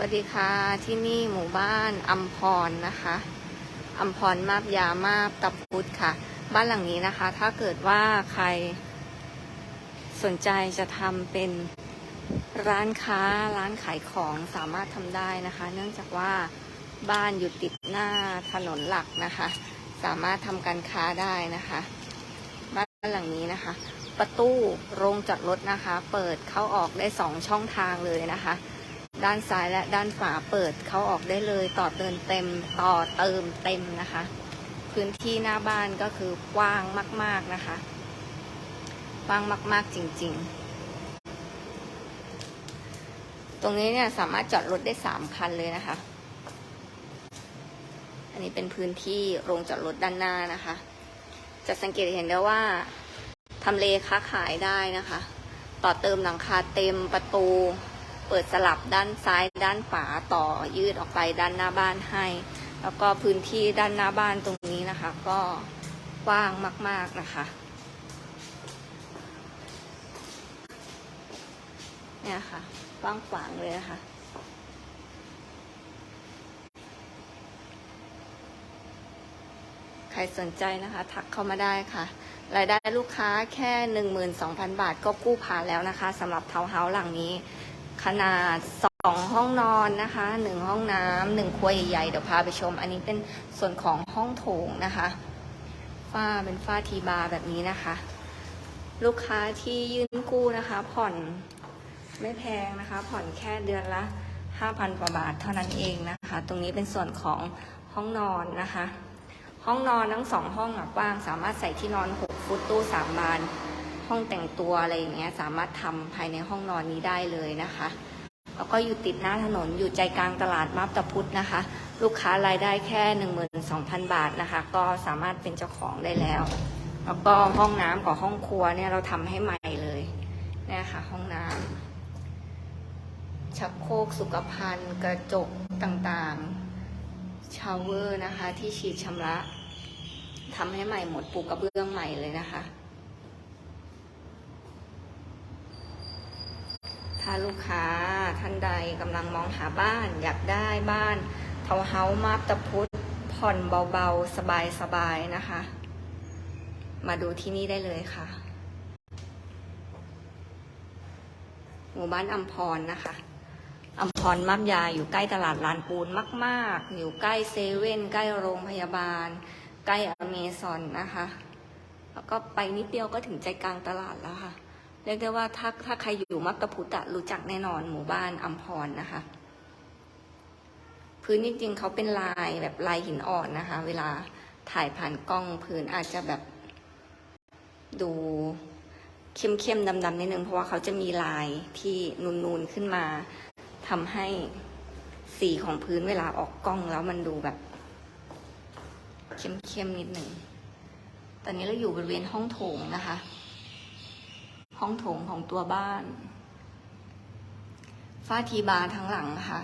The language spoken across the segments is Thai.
วัสดีค่ะ ที่นี่หมู่บ้านอัมพรนะคะอัมพรมาบยามาบตะพุธค่ะ บ้านหลังนี้นะคะ ถ้าเกิดว่าใครสนใจจะทำเป็นร้านค้าร้านขายของสามารถทำได้นะคะ เนื่องจากว่าบ้านอยู่ติดหน้าถนนหลักนะคะ สามารถทำการค้าได้นะคะ บ้านหลังนี้นะคะ ประตูโรงจอดรถนะคะ เปิดเข้าออกได้สองช่องทางเลยนะคะ ด้านซ้ายและด้านขวาเปิดเข้าออกได้เลยต่อเติมเต็มต่อเติมเต็มนะคะ พื้นที่หน้าบ้านก็คือกว้างมาก ๆนะคะกว้างมาก ๆจริง ๆ ตรงนี้เนี่ยสามารถจอดรถได้สามคันเลยนะคะ อันนี้เป็นพื้นที่โรงจอดรถด้านหน้านะคะ จะสังเกตเห็นได้ว่าทำเลค้าขายได้นะคะ ต่อเติมหลังคาเต็มประตู เปิดสลับด้านซ้ายด้านขวาต่อยืดออกไปด้านหน้าบ้านให้ แล้วก็พื้นที่ด้านหน้าบ้านตรงนี้นะคะ ก็กว้างมาก ๆนะคะเนี่ยค่ะกว้างขวางเลยนะคะใครสนใจนะคะ ทักเข้ามาได้ค่ะ รายได้ลูกค้าแค่ 12,000 บาทก็กู้ผ่านแล้วนะคะสำหรับเทาเฮาส์หลังนี้ ขนาด 2 ห้องนอนนะคะ 1 ห้องน้ำหนึ่งครัวใหญ่ๆเดี๋ยวพาไปชม อันนี้เป็นส่วนของห้องโถงนะคะฝ้าเป็นฝ้าทีบาร์แบบนี้นะคะ ลูกค้าที่ยื่นกู้นะคะ ผ่อนไม่แพงนะคะ ผ่อนแค่เดือนละ 5,000กว่าบาทเท่านั้นเองนะคะ ตรงนี้เป็นส่วนของห้องนอนนะคะ ห้องนอนทั้งสองห้องกว้าง สามารถใส่ที่นอน 6 ฟุตตู้สามบาน ห้องแต่งตัวอะไรอย่างเงี้ยสามารถทำภายในห้องนอนนี้ได้เลยนะคะ แล้วก็อยู่ติดหน้าถนนอยู่ใจกลางตลาดมาบตาพุธนะคะ ลูกค้ารายได้แค่ 12,000 บาทนะคะ ก็สามารถเป็นเจ้าของได้แล้ว แล้วก็ห้องน้ำกับห้องครัวเนี่ยเราทำให้ใหม่เลยเนี่ยค่ะห้องน้ำชักโครกสุขภัณฑ์ กระจกต่างๆชาวเวอร์นะคะที่ฉีดชำระทำให้ใหม่หมดปูกระเบื้องใหม่เลยนะคะ ถ้า ลูกค้าท่านใดกำลังมองหาบ้าน อยากได้บ้านเทาเฮามาบตะพุทธผ่อนเบาๆ สบายๆ นะคะ มาดูที่นี่ได้เลยค่ะ หมู่บ้านอัมพรนะคะอัมพรมับยาอยู่ใกล้ตลาดลานปูนมาก ๆ อยู่ใกล้เซเว่นใกล้โรงพยาบาล ใกล้อเมซอนนะคะ แล้วก็ไปนิดเดียวก็ถึงใจกลางตลาดแล้วค่ะ เรียกได้ว่าถ้าถ้าใครอยู่มักตพุตะรู้จักแน่นอนหมู่บ้านอัมพรนะคะ พื้นจริงๆเขาเป็นลายแบบลายหินอ่อนนะคะ เวลาถ่ายผ่านกล้องพื้นอาจจะแบบ ดูเข้มๆดำๆนิดนึงเพราะว่าเขาจะมีลายที่นูนๆขึ้นมาทำให้สีของพื้นเวลาออกกล้องแล้วมันดูแบบ เข้มๆนิดหนึ่ง ตอนนี้เราอยู่บริเวณห้องโถงนะคะ ห้องโถงของตัวบ้านฝ้าทีบาร์ทั้งหลังค่ะ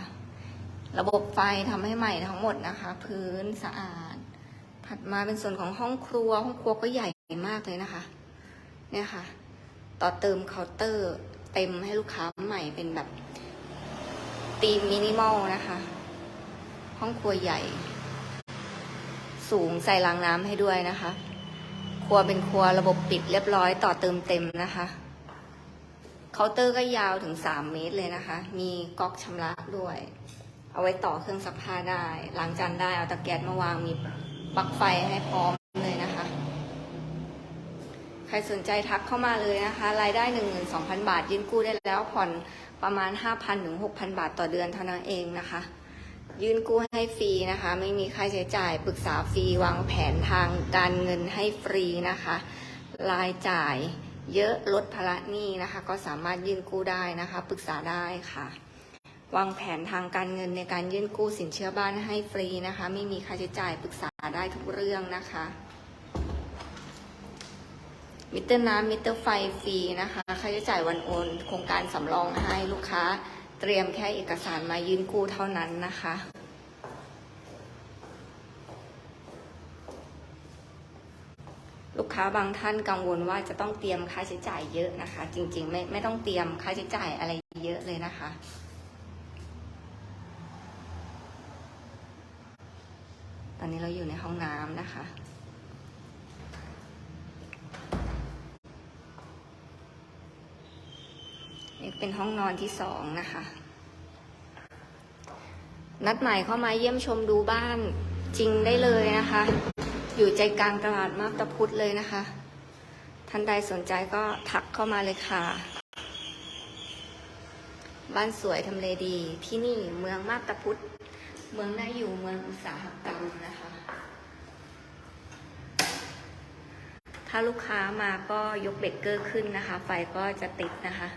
ระบบไฟทำให้ใหม่ทั้งหมดนะคะ พื้นสะอาด ถัดมาเป็นส่วนของห้องครัว ห้องครัวก็ใหญ่มากเลยนะคะ เนี่ยค่ะ ต่อเติมเคาน์เตอร์เต็มให้ลูกค้าใหม่เป็นแบบตีมมินิมอลนะคะ ห้องครัวใหญ่ สูงใส่รางน้ำให้ด้วยนะคะ ครัวเป็นครัวระบบปิดเรียบร้อยต่อเติมเต็มนะคะ เคาน์เตอร์ก็ยาวถึง 3 เมตรเลยนะคะ มีก๊อกชำระด้วย เอาไว้ต่อเครื่องซักผ้าได้ล้างจานได้ เอาตะแกรงมาวาง มีปลั๊กไฟให้พร้อมเลยนะคะ ใครสนใจทักเข้ามาเลยนะคะ รายได้12,000 บาท ยื่นกู้ได้แล้วผ่อนประมาณ 5,000ถึง6,000 บาทต่อเดือนเท่านั้นเองนะคะ ยื่นกู้ให้ฟรีนะคะ ไม่มีค่าใช้จ่ายปรึกษาฟรีวางแผนทางการเงินให้ฟรีนะคะ รายจ่าย เยอะลดภาระหนี้นะคะ ก็สามารถยื่นกู้ได้นะคะ ปรึกษาได้ค่ะ วางแผนทางการเงินในการยื่นกู้สินเชื่อบ้านให้ฟรีนะคะ ไม่มีค่าใช้จ่ายปรึกษาได้ทุกเรื่องนะคะมิเตอร์น้ำมิเตอร์ไฟฟรีนะคะ ค่าใช้จ่ายวันโอน โครงการสำรองให้ลูกค้า เตรียมแค่เอกสารมายื่นกู้เท่านั้นนะคะ ลูกค้าบางท่านกังวลว่าจะต้องเตรียมค่าใช้จ่ายเยอะนะคะ จริงๆ ไม่ไม่ต้องเตรียมค่าใช้จ่ายอะไรเยอะเลยนะคะ ตอนนี้เราอยู่ในห้องน้ำนะคะ นี่เป็นห้องนอนที่สองนะคะ นัดใหม่เข้ามาเยี่ยมชมดูบ้านจริงได้เลยนะคะ อยู่ใจกลางตลาดมาบตาพุธเลยนะคะ ท่านใดสนใจก็ทักเข้ามาเลยค่ะ บ้านสวยทำเลดีที่นี่เมืองมาบตาพุธเมืองน่าอยู่เมืองอุตสาหกรรมนะคะ ถ้าลูกค้ามาก็ยกเบรกเกอร์ขึ้นนะคะ ไฟก็จะติดนะคะ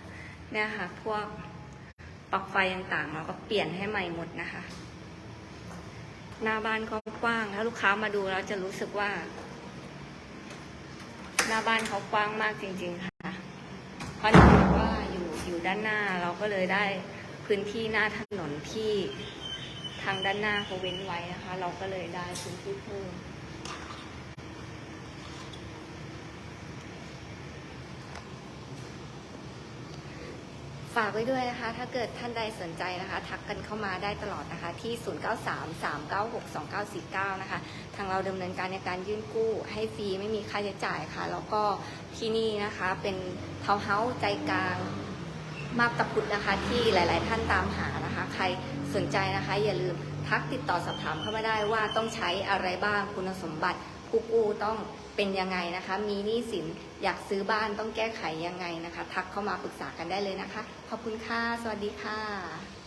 เนี่ยค่ะ พวกปลั๊กไฟต่างๆเราก็เปลี่ยนให้ใหม่หมดนะคะ หน้าบ้านเขากว้าง ถ้าลูกค้ามาดูแล้วจะรู้สึกว่า หน้าบ้านเขากว้างมากจริง ๆ ค่ะเพราะเนื่องจากว่าอยู่อยู่ด้านหน้าเราก็เลยได้พื้นที่หน้าถนนที่ทางด้านหน้าเขาเว้นไว้นะคะ เราก็เลยได้พื้นที่เพิ่ม ฝากไว้ด้วยนะคะ ถ้าเกิดท่านใดสนใจนะคะ ทักกันเข้ามาได้ตลอดนะคะ ที่ 0933962949 นะคะ ทางเราดำเนินการในการยื่นกู้ให้ฟรีไม่มีค่าใช้จ่ายค่ะ แล้วก็ที่นี่นะคะเป็นทาวน์เฮาส์ใจกลางมาบตะพุดนะคะ ที่หลาย ๆ ท่านตามหานะคะ ใครสนใจนะคะ อย่าลืมทักติดต่อสอบถามเข้ามาได้ว่าต้องใช้อะไรบ้างคุณสมบัติ ผู้กู้ต้องเป็นยังไงนะคะ มีหนี้สินอยากซื้อบ้านต้องแก้ไขยังไงนะคะ ทักเข้ามาปรึกษากันได้เลยนะคะ ขอบคุณค่ะ สวัสดีค่ะ